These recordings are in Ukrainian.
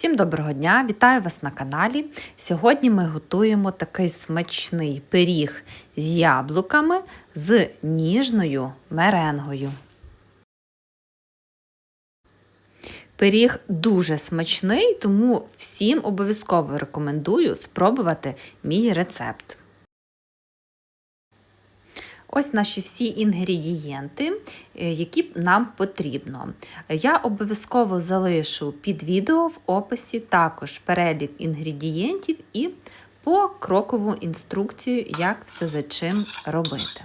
Всім доброго дня! Вітаю вас на каналі. Сьогодні ми готуємо такий смачний пиріг з яблуками з ніжною меренгою. Пиріг дуже смачний, тому всім обов'язково рекомендую спробувати мій рецепт. Ось наші всі інгредієнти, е, які нам потрібно. Я обов'язково залишу під відео в описі також перелік інгредієнтів і покрокову інструкцію, як все за чим робити.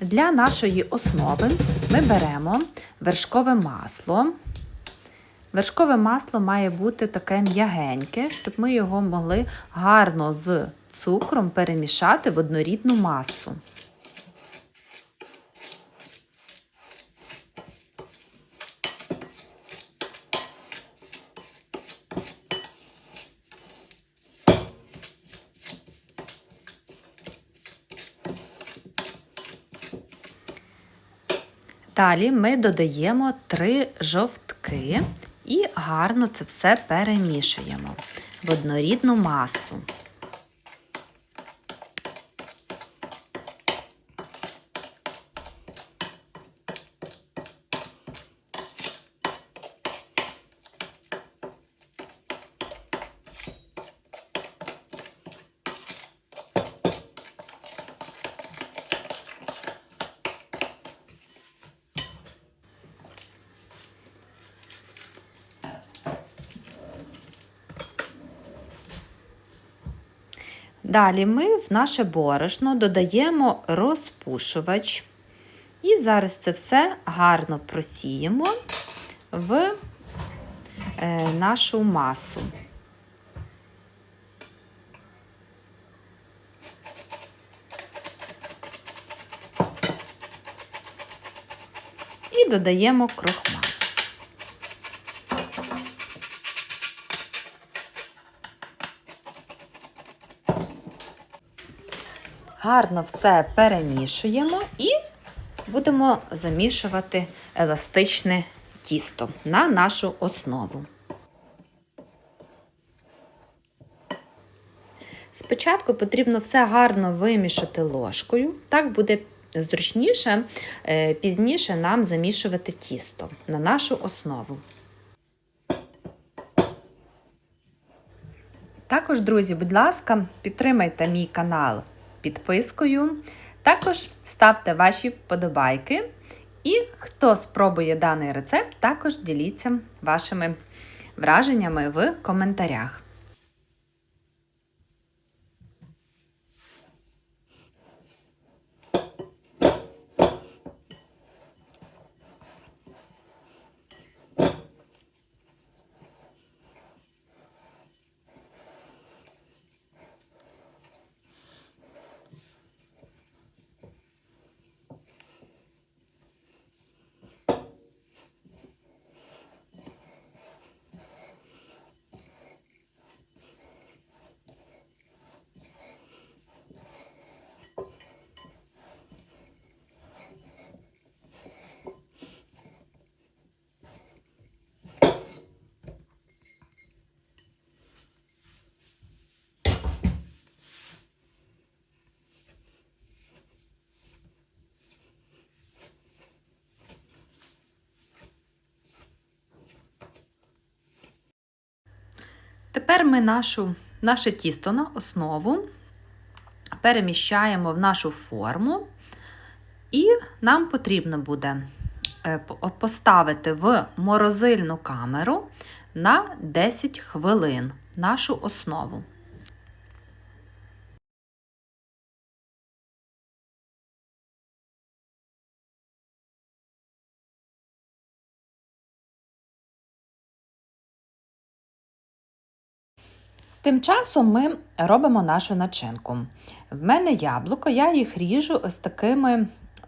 Для нашої основи ми беремо вершкове масло. Вершкове масло має бути таке м'ягеньке, щоб ми його могли гарно з цукром перемішати в однорідну масу. Далі ми додаємо три жовтки і гарно це все перемішуємо в однорідну масу. Далі ми в наше борошно додаємо розпушувач. І зараз це все гарно просіємо в е, нашу масу. І додаємо крохмаль. Гарно все перемішуємо і будемо замішувати еластичне тісто на нашу основу. Спочатку потрібно все гарно вимішати ложкою, так буде зручніше е, пізніше нам замішувати тісто на нашу основу. Також, друзі, будь ласка, підтримайте мій канал підпискою. Також ставте ваші вподобайки. І хто спробує даний рецепт, також діліться вашими враженнями в коментарях. Тепер ми нашу, наше тісто на основу переміщаємо в нашу форму, і нам потрібно буде е, поставити в морозильну камеру на 10 хвилин нашу основу. Тим часом ми робимо нашу начинку. В мене яблуко, я їх ріжу ось такими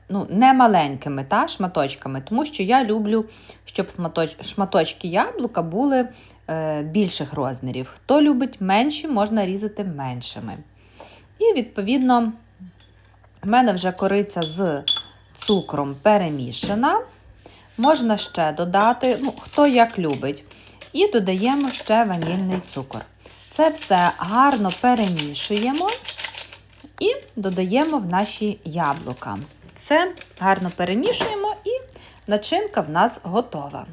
ну, не та, шматочками, тому що я люблю, щоб шматочки яблука були е, більших розмірів. Хто любить менші, можна різати меншими. І, відповідно, в мене вже кориця з цукром перемішана. Можна ще додати, ну, хто як любить. І додаємо ще ванільний цукор. Це все гарно перемішуємо і додаємо в наші яблука. Все гарно перемішуємо і начинка в нас готова.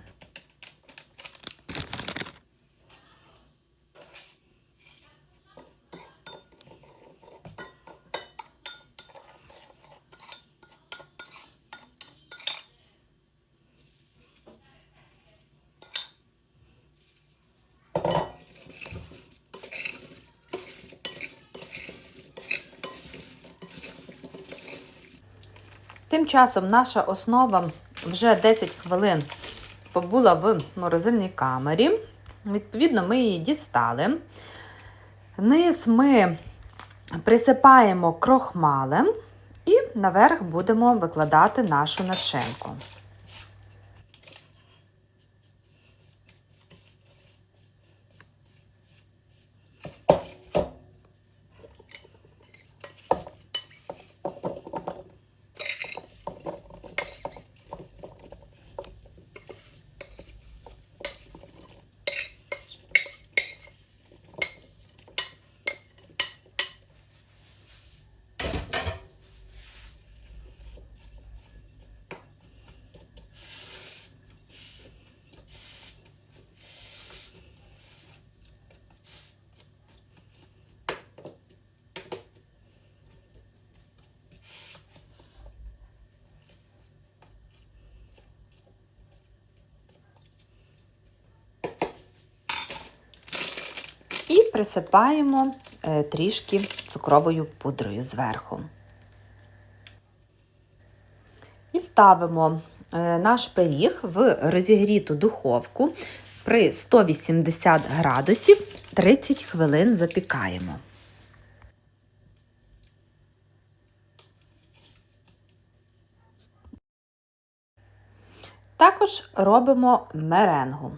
Тим часом наша основа вже 10 хвилин побула в морозильній камері. Відповідно, ми її дістали. Низ ми присипаємо крохмалем і наверх будемо викладати нашу начинку. Присипаємо е, трішки цукровою пудрою зверху. І ставимо е, наш пиріг в розігріту духовку при 180 градусів 30 хвилин запікаємо. Також робимо меренгу.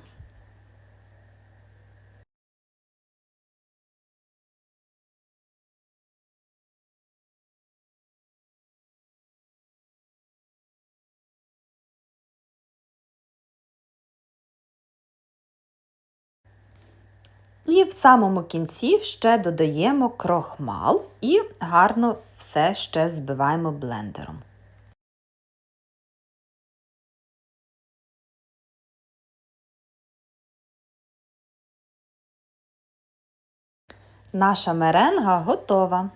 І в самому кінці ще додаємо крохмал і гарно все ще збиваємо блендером. Наша меренга готова.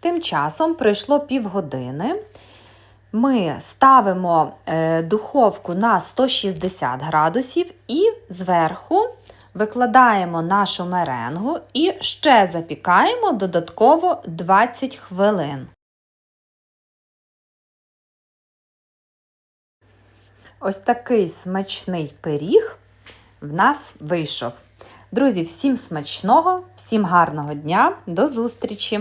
Тим часом пройшло півгодини. Ми ставимо е, духовку на 160 градусів і зверху викладаємо нашу меренгу і ще запікаємо додатково 20 хвилин. Ось такий смачний пиріг в нас вийшов. Друзі, всім смачного, всім гарного дня, до зустрічі!